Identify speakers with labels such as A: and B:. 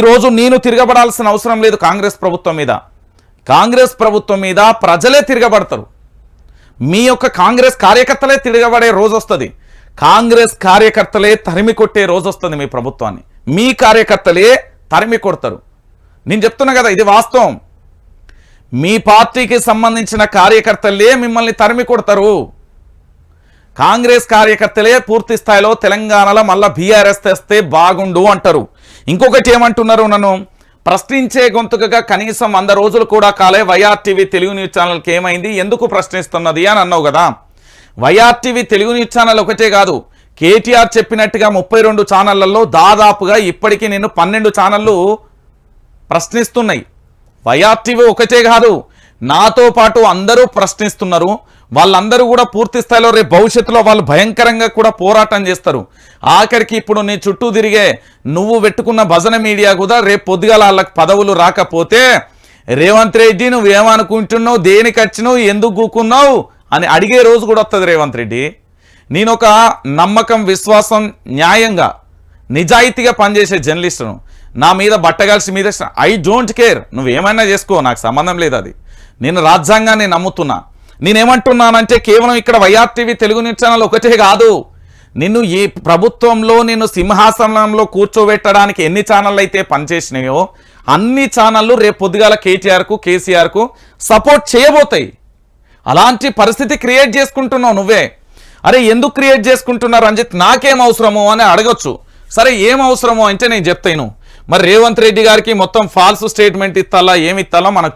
A: ఈరోజు నేను తిరగబడాల్సిన అవసరం లేదు కాంగ్రెస్ ప్రభుత్వం మీద. కాంగ్రెస్ ప్రభుత్వం మీద ప్రజలే తిరగబడతారు. మీ యొక్క కాంగ్రెస్ కార్యకర్తలే తిరగబడే రోజు వస్తుంది కాంగ్రెస్ కార్యకర్తలే తరిమి కొట్టే రోజు వస్తుంది మీ ప్రభుత్వాన్ని. మీ కార్యకర్తలే తరిమి కొడతారు. నేను చెప్తున్నా కదా ఇది వాస్తవం. మీ పార్టీకి సంబంధించిన కార్యకర్తలే మిమ్మల్ని తరిమి కొడతారు. కాంగ్రెస్ కార్యకర్తలే పూర్తి స్థాయిలో తెలంగాణలో మళ్ళీ బీఆర్ఎస్ తెస్తే బాగుండు అంటారు. ఇంకొకటి ఏమంటున్నారు? నన్ను ప్రశ్నించే గొంతుకగా కనీసం వంద రోజులు కూడా కాలే వైఆర్టీవీ తెలుగు న్యూస్ ఛానల్కి ఏమైంది? ఎందుకు ప్రశ్నిస్తున్నది అని అన్నావు కదా. వైఆర్టీవీ తెలుగు న్యూస్ ఛానల్ ఒకటే కాదు కేటీఆర్ చెప్పినట్టుగా ముప్పై రెండు ఛానళ్ళలో దాదాపుగా ఇప్పటికీ నేను పన్నెండు ఛానళ్ళు ప్రశ్నిస్తున్నాయి. వైఆర్టీవీ ఒకటే కాదు నాతో పాటు అందరూ ప్రశ్నిస్తున్నారు. వాళ్ళందరూ కూడా పూర్తి స్థాయిలో రేపు భవిష్యత్తులో వాళ్ళు భయంకరంగా కూడా పోరాటం చేస్తారు. ఆఖరికి ఇప్పుడు నీ చుట్టూ తిరిగే నువ్వు పెట్టుకున్న భజన మీడియా కూడా రేపు పొద్దుగాల వాళ్ళకి పదవులు రాకపోతే రేవంత్ రెడ్డి నువ్వు ఏమనుకుంటున్నావు? దేనికి వచ్చినావు? ఎందుకు కూకున్నావు? అని అడిగే రోజు కూడా వస్తుంది రేవంత్ రెడ్డి. నేను ఒక నమ్మకం విశ్వాసం న్యాయంగా నిజాయితీగా పనిచేసే జర్నలిస్టును. నా మీద బట్టగాల్సి మీద ఐ డోంట్ కేర్. నువ్వేమైనా చేసుకో నాకు సంబంధం లేదు అది. నేను రాజ్యాంగాన్ని నమ్ముతున్నా. నేనేమంటున్నానంటే కేవలం ఇక్కడ వైఆర్టీవీ తెలుగు న్యూస్ ఛానల్ ఒకటే కాదు. నిన్ను ఈ ప్రభుత్వంలో నిన్ను సింహాసనంలో కూర్చోబెట్టడానికి ఎన్ని ఛానళ్ళు అయితే పనిచేసినాయో అన్ని ఛానళ్ళు రేపు పొద్దుగాల కేటీఆర్కు కేసీఆర్కు సపోర్ట్ చేయబోతాయి. అలాంటి పరిస్థితి క్రియేట్ చేసుకుంటున్నావు నువ్వే. అరే ఎందుకు క్రియేట్ చేసుకుంటున్నారు రంజిత్? నాకేం అవసరము అని అడగొచ్చు. సరే ఏం అవసరము అంటే నేను చెప్తాను. మరి రేవంత్ రెడ్డి గారికి మొత్తం ఫాల్స్ స్టేట్మెంట్ ఇస్తాలా ఏమి ఇస్తాలో మనకు